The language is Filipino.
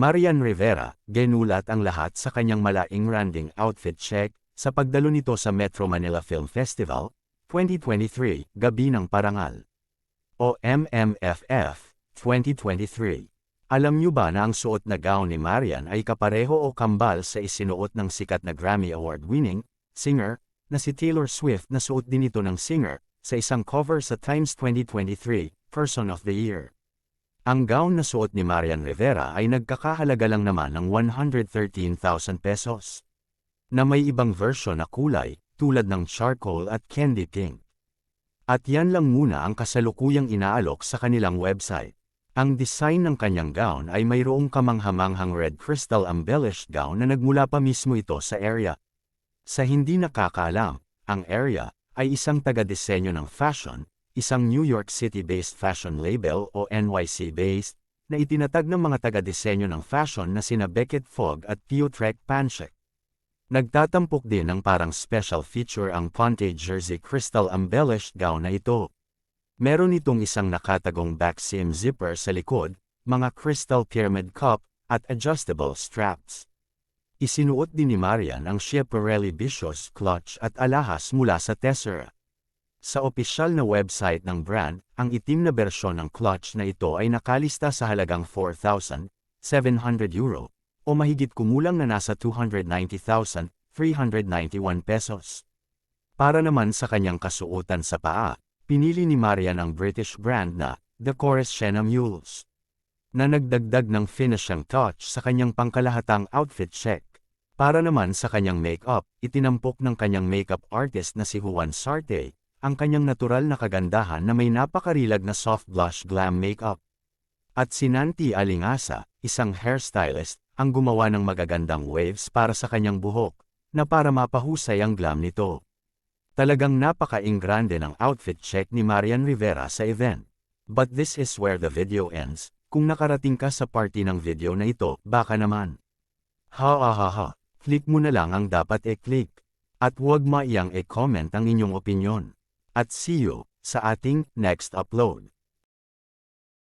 Marian Rivera, genulat ang lahat sa kanyang malaing branding outfit check sa pagdalo nito sa Metro Manila Film Festival 2023, Gabi ng Parangal. O MMFF 2023. Alam niyo ba na ang suot na gown ni Marian ay kapareho o kambal sa isinuot ng sikat na Grammy Award-winning singer na si Taylor Swift na suot din ito ng singer sa isang cover sa Times 2023 Person of the Year. Ang gown na suot ni Marian Rivera ay nagkakahalaga lang naman ng 113,000 pesos. Na may ibang version na kulay, tulad ng charcoal at candy pink. At yan lang muna ang kasalukuyang inaalok sa kanilang website. Ang design ng kanyang gown ay mayroong kamanghamanghang red crystal embellished gown na nagmula pa mismo ito sa area. Sa hindi nakakaalam, ang area ay isang taga-disenyo ng fashion isang New York City-based fashion label o NYC-based, na itinatag ng mga taga-disenyo ng fashion na sina Beckett Fogg at Piotrek Panchik. Nagtatampok din ng parang special feature ang Ponte Jersey Crystal Embellished gown na ito. Meron itong isang nakatagong back seam zipper sa likod, mga crystal pyramid cup, at adjustable straps. Isinuot din ni Marian ang Schiaparelli Vicious clutch at alahas mula sa Tessera. Sa opisyal na website ng brand, ang itim na bersyon ng clutch na ito ay nakalista sa halagang 4,700 euro, o mahigit kumulang na nasa 290,391 pesos. Para naman sa kanyang kasuotan sa paa, pinili ni Marian ang British brand na The Chorus Sienna Mules, na nagdagdag ng finishing touch sa kanyang pangkalahatang outfit check. Para naman sa kanyang makeup, itinampok ng kanyang makeup artist na si Juan Sarte, ang kanyang natural na kagandahan na may napakarilag na soft blush glam makeup. At si Nanti Alingasa, isang hairstylist, ang gumawa ng magagandang waves para sa kanyang buhok, na para mapahusay ang glam nito. Talagang napaka-ingrande ng outfit check ni Marian Rivera sa event. But this is where the video ends. Kung nakarating ka sa party ng video na ito, baka naman. Ha ha ha ha, click mo na lang ang dapat e-click. At huwag maiyang e-comment ang inyong opinyon. At see you sa ating next upload.